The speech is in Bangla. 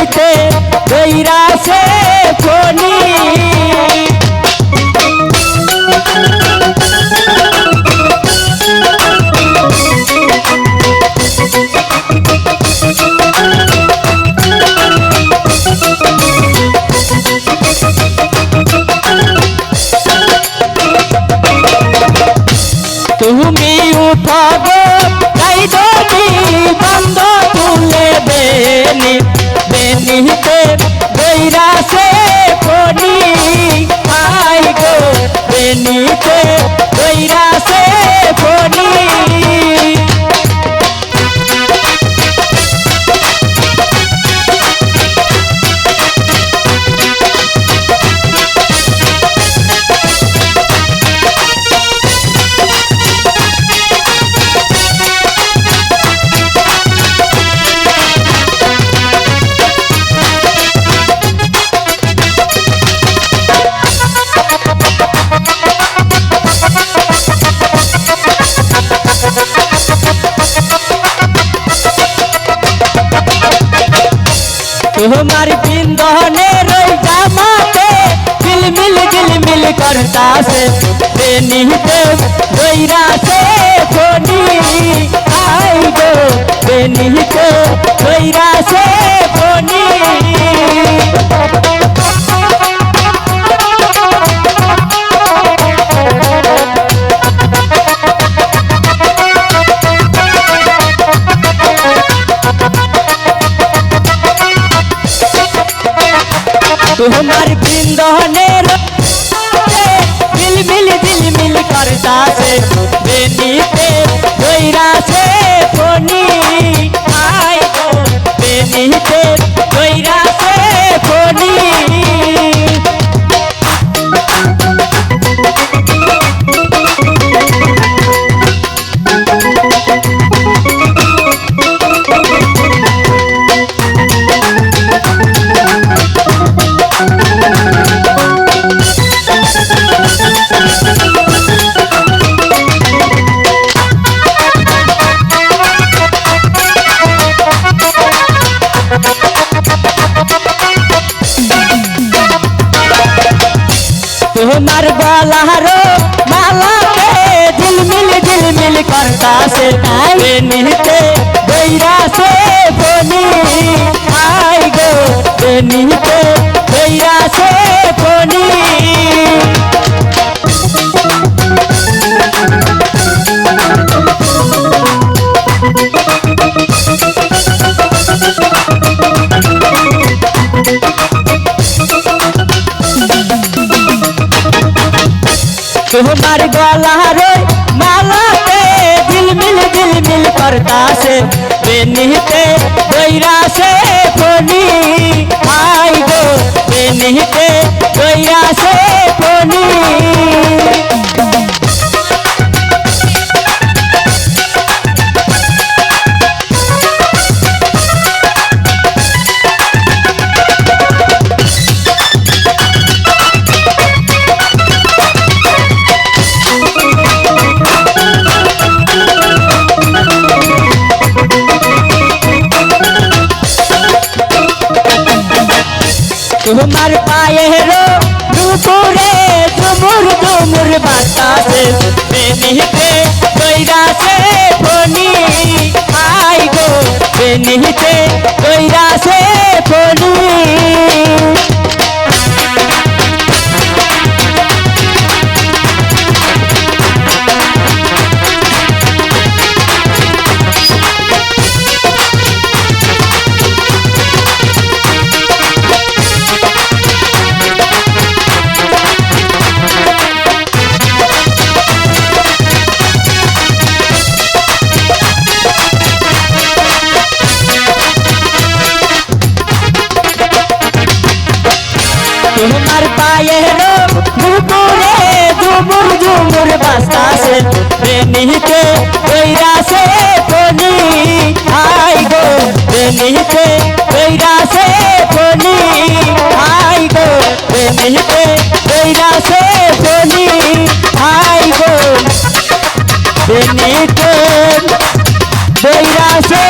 হইতে দৈরা সে কোনি বেনিতে বৈরা করতা সে বেনিতে বৈরা সে ফনি আই গো বেনিতে সে ফনি তোমার বিন্দনের ঝিলমিল ঝিলমিল করতা সে বেনিতে সে ফনি তোমার গলারো মালাতে ঝিলমিল ঝিলমিল করতা সে বেনিতে বৈরা সে ফনি আই গো বেনিতে বৈরা সে ফনি তোমার গলারো মালাতে ঝিলমিল ঝিলমিল করতা সে বেনিতে বৈরা সে ফনি আই তোমার পায়েরো দুপুরে দুমুর দুমুর বাতাসে বেনিতে বৈরাসে ফনি আই গো বেনিতে বৈরাসে ফনি বেনিতে বৈরাসে ফনি আই গো বেনিতে বৈরাসে ফনি আই গো বেনিতে বৈরাসে ফনি আই গো বেনিতে বৈরাসে